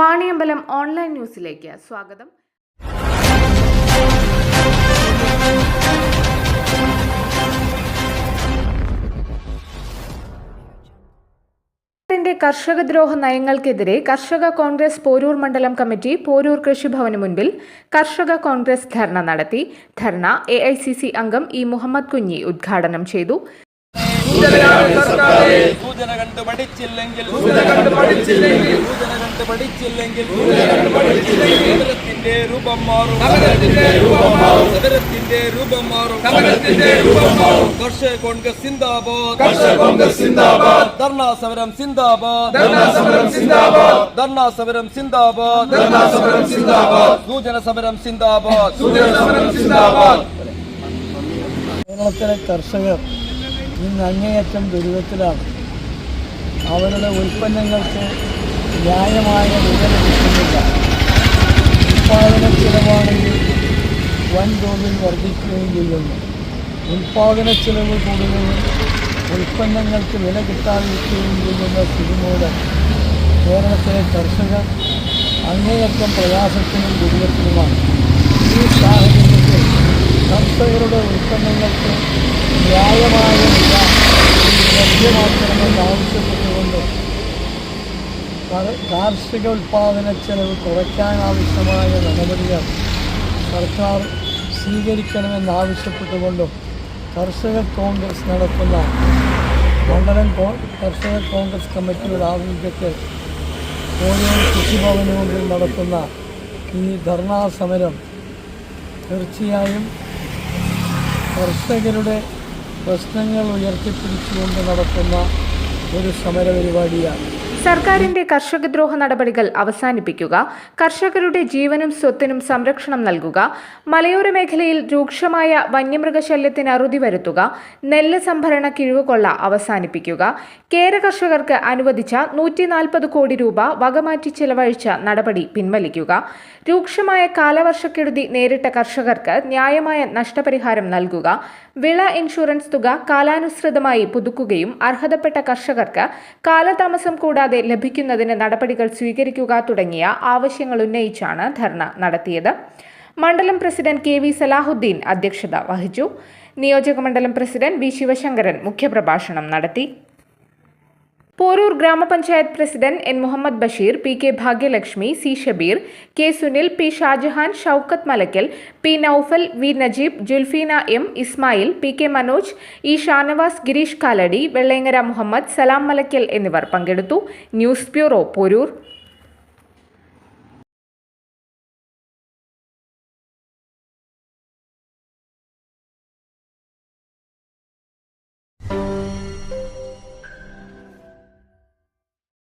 Vaniyambalam online ന്യൂസിലേക്ക് സ്വാഗതം. കർഷകദ്രോഹ നയങ്ങൾക്കെതിരെ കർഷക കോൺഗ്രസ് പോരൂർ മണ്ഡലം കമ്മിറ്റി പോരൂർ കൃഷിഭവന് മുൻപിൽ കർഷക കോൺഗ്രസ് ധർണ നടത്തി. ധർണ എ അംഗം ഇ മുഹമ്മദ് കുഞ്ഞി ഉദ്ഘാടനം ചെയ്തു. സൂചന കണ്ട് പഠിച്ചില്ലെങ്കിൽ സൂചന കണ്ട് പഠിച്ചില്ലെങ്കിൽ സൂചന കണ്ട് പഠിച്ചില്ലെങ്കിൽ നഗരത്തിന്റെ രൂപം മാറും. നഗരത്തിന്റെ രൂപം മാറും. നഗരത്തിന്റെ രൂപം മാറും. നഗരത്തിന്റെ രൂപം മാറും. കർഷക കോൺഗ്രസ് സിന്ദാബാദ്. കർഷക കോൺഗ്രസ് സിന്ദാബാദ്. ധർണാ സമരം സിന്ദാബാദ്. ധർണാ സമരം സിന്ദാബാദ്. ധർണാ സമരം സിന്ദാബാദ്. ധർണാ സമരം സിന്ദാബാദ്. സൂചന സമരം സിന്ദാബാദ്. സൂചന സമരം സിന്ദാബാദ്. കേരളത്തിലെ കർഷകർ ഇന്ന് അങ്ങേയറ്റം ദുരിതത്തിലാണ്. അവരുടെ ഉൽപ്പന്നങ്ങൾക്ക് ന്യായമായ വില ലഭിക്കുന്നില്ല ഉൽപ്പാദന ചിലവാണെങ്കിൽ വൻതോതിൽ വർദ്ധിക്കുകയും ചെയ്യുന്നു. ഉൽപ്പാദന ചിലവ് കൂടുകയും ഉൽപ്പന്നങ്ങൾക്ക് വില കിട്ടാതിരിക്കുകയും ചെയ്യുന്ന സ്ഥിതി മൂലം കേരളത്തിലെ കർഷകർ അങ്ങേയറ്റം പ്രയാസത്തിനും ദുരിതത്തിലുമാണ് ഈ സാഹചര്യത്തിൽ കർഷകരുടെ ഉൽപ്പന്നങ്ങൾക്ക് ന്യായമായ വില ലഭ്യമാക്കണമെന്ന് ആവശ്യപ്പെട്ടുകൊണ്ട് കർ- കാർഷിക ഉൽപ്പാദന ചെലവ് കുറയ്ക്കാനാവശ്യമായ നടപടികൾ സർക്കാർ സ്വീകരിക്കണമെന്നാവശ്യപ്പെട്ടുകൊണ്ടും കർഷക കോൺഗ്രസ് നടത്തുന്ന മണ്ഡലം കർഷക കോൺഗ്രസ് കമ്മിറ്റിയുടെ ആഭിമുഖ്യത്തിൽ ഓരോ കൃഷിഭവന് നടത്തുന്ന ഈ ധർണാ സമരം തീർച്ചയായും കർഷകരുടെ പ്രശ്നങ്ങൾ ഉയർത്തിപ്പിടിച്ചുകൊണ്ട് നടത്തുന്ന ഒരു സമര പരിപാടിയാണ് സർക്കാരിന്റെ കർഷകദ്രോഹ നടപടികൾ അവസാനിപ്പിക്കുക കർഷകരുടെ ജീവനും സ്വത്തിനും സംരക്ഷണം നൽകുക മലയോര മേഖലയിൽ രൂക്ഷമായ വന്യമൃഗശല്യത്തിന് അറുതി വരുത്തുക നെല്ല് സംഭരണ കിഴിവുകൊള്ള അവസാനിപ്പിക്കുക കേര കർഷകർക്ക് അനുവദിച്ച നൂറ്റി നാൽപ്പത് കോടി രൂപ വകമാറ്റി ചെലവഴിച്ച നടപടി പിൻവലിക്കുക രൂക്ഷമായ കാലവർഷക്കെടുതി നേരിട്ട കർഷകർക്ക് ന്യായമായ നഷ്ടപരിഹാരം നൽകുക വിള ഇൻഷുറൻസ് തുക കാലാനുസൃതമായി പുതുക്കുകയും അർഹതപ്പെട്ട കർഷകർക്ക് കാലതാമസം കൂടാതെ ലഭിക്കുന്നതിന് നടപടികൾ സ്വീകരിക്കുക തുടങ്ങിയ ആവശ്യങ്ങൾ ഉന്നയിച്ചാണ് ധർണ നടത്തിയത്. മണ്ഡലം പ്രസിഡന്റ് കെ വി സലാഹുദ്ദീൻ അധ്യക്ഷത വഹിച്ചു. നിയോജക മണ്ഡലം പ്രസിഡന്റ് വി ശിവശങ്കരൻ മുഖ്യപ്രഭാഷണം നടത്തി. പോരൂർ ഗ്രാമപഞ്ചായത്ത് president N Muhammad Basheer P K Bhagyalakshmi C Shabeer K Sunil P Shajahan Shoukath Malakkal P Noufal V Najeeb Julfeena M Ismail P K Manoj E Shanavas Girish Kalady Vellengara Muhammad Salam Malakkal എന്നിവർ പങ്കെടുത്തു. News bureau Porur.